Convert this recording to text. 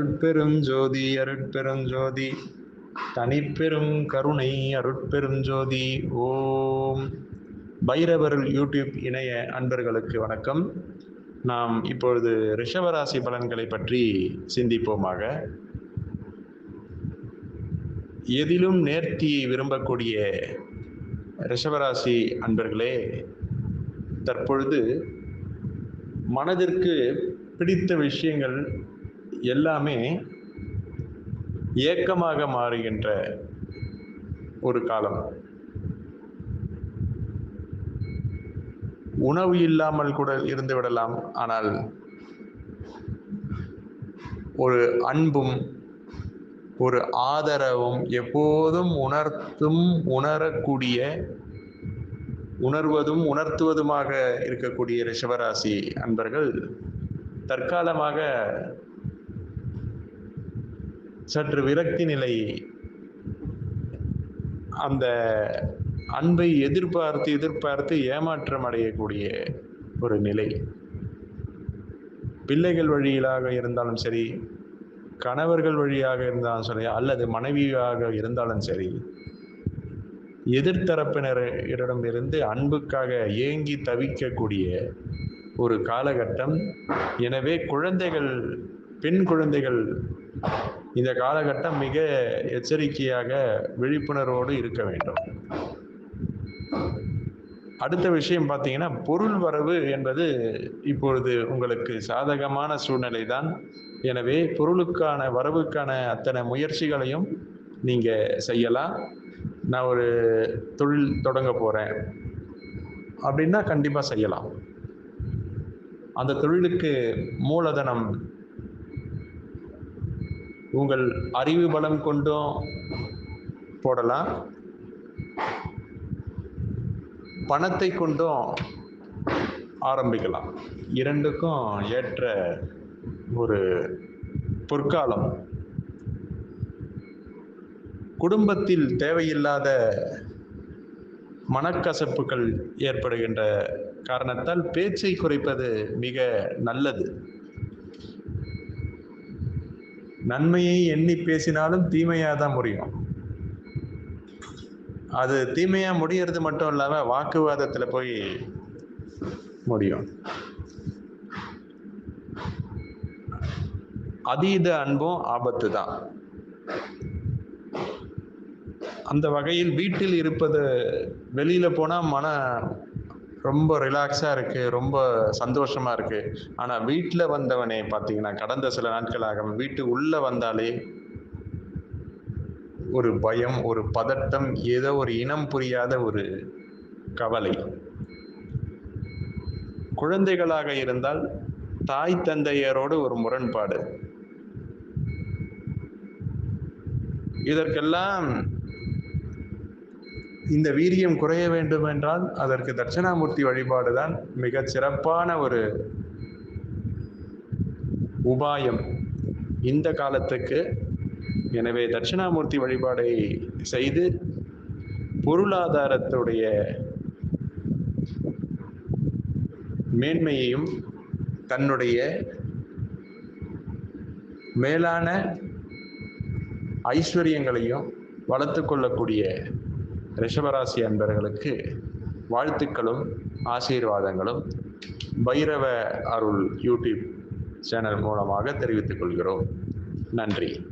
அருட்பெரும் ஜோதி அருட்பெரும் ஜோதி. தனிப்பெரும் கருணை அருட்பெரும் ஜோதி. ஓம். பைரவர் யூடியூப் இணைய அன்பர்களுக்கு வணக்கம். நாம் இப்பொழுது ரிஷவராசி பலன்களை பற்றி சிந்திப்போமாக. எதிலும் நேர்த்தியை விரும்பக்கூடிய ரிஷவராசி அன்பர்களே தற்பொழுது மனதிற்கு பிடித்த விஷயங்கள் எல்லாமே ஏக்கமாக மாறுகின்ற ஒரு காலம். உணவு இல்லாமல் கூட இருந்து விடலாம் ஆனால் ஒரு அன்பும் ஒரு ஆதரவும் எப்போதும் உணர்த்தும் உணரக்கூடிய உணர்வதும் உணர்த்துவதுமாக இருக்கக்கூடிய ரிஷவராசி அன்பர்கள் தற்காலமாக சற்று விரக்தி நிலை அந்த அன்பை எதிர்பார்த்து எதிர்பார்த்து ஏமாற்றம் அடையக்கூடிய ஒரு நிலை. பிள்ளைகள் வழியிலாக இருந்தாலும் சரி கணவர்கள் வழியாக இருந்தாலும் சரி அல்லது மனைவியாக இருந்தாலும் சரி எதிர்த்தரப்பினரிடம் இருந்து அன்புக்காக ஏங்கி தவிக்கக்கூடிய ஒரு காலகட்டம். எனவே குழந்தைகள் பெண் குழந்தைகள் இந்த காலகட்டம் மிக எச்சரிக்கையாக விழிப்புணர்வோடு இருக்க வேண்டும். அடுத்த விஷயம் பார்த்தீங்கன்னா பொருள் வரவு என்பது இப்பொழுது உங்களுக்கு சாதகமான சூழ்நிலை தான் எனவே பொருளுக்கான வரவுக்கான அத்தனை முயற்சிகளையும் நீங்கள் செய்யலாம். நான் ஒரு தொழில் தொடங்க போகிறேன் அப்படின்னா கண்டிப்பாக செய்யலாம். அந்த தொழிலுக்கு மூலதனம் உங்கள் அறிவு பலம் கொண்டும் போடலாம். பணத்தை கொண்டும் ஆரம்பிக்கலாம். இரண்டுக்கும் ஏற்ற ஒரு பொற்காலம். குடும்பத்தில் தேவையில்லாத மனக்கசப்புகள் ஏற்படுகின்ற காரணத்தால் பேச்சை குறைப்பது மிக நல்லது. நன்மையை எண்ணி பேசினாலும் தீமையாக தான் முடியும். அது தீமையாக முடியறது மட்டும் இல்லாமல் வாக்குவாதத்தில் போய் முடியும். அதீத அன்பும் ஆபத்து தான் அந்த வகையில் வீட்டில் இருப்பது வெளியில போனா மன ரொம்ப ரிலாக்ஸாக இருக்கு ரொம்ப சந்தோஷமா இருக்கு. ஆனால் வீட்டில் வந்தவனே பார்த்தீங்கன்னா கடந்த சில நாட்களாக வீட்டு உள்ள வந்தாலே ஒரு பயம் ஒரு பதட்டம் ஏதோ ஒரு இனம் புரியாத ஒரு கவலை. குழந்தைகளாக இருந்தால் தாய் தந்தையரோடு ஒரு முரண்பாடு. இதற்கெல்லாம் இந்த வீரியம் குறைய வேண்டும் என்றால் அதற்கு தட்சிணாமூர்த்தி வழிபாடு தான் மிக சிறப்பான ஒரு உபாயம். இந்த காலத்துக்கு எனவே தட்சிணாமூர்த்தி வழிபாடை செய்து பொருளாதாரத்துடைய மேன்மையையும் தன்னுடைய மேலான ஐஸ்வர்யங்களையும் வளர்த்து கொள்ளக்கூடிய ரிஷபராசி அன்பர்களுக்கு வாழ்த்துக்களும் ஆசீர்வாதங்களும். பைரவ அருள் யூடியூப் சேனல் மூலமாக தெரிவித்துக் கொள்கிறோம். நன்றி.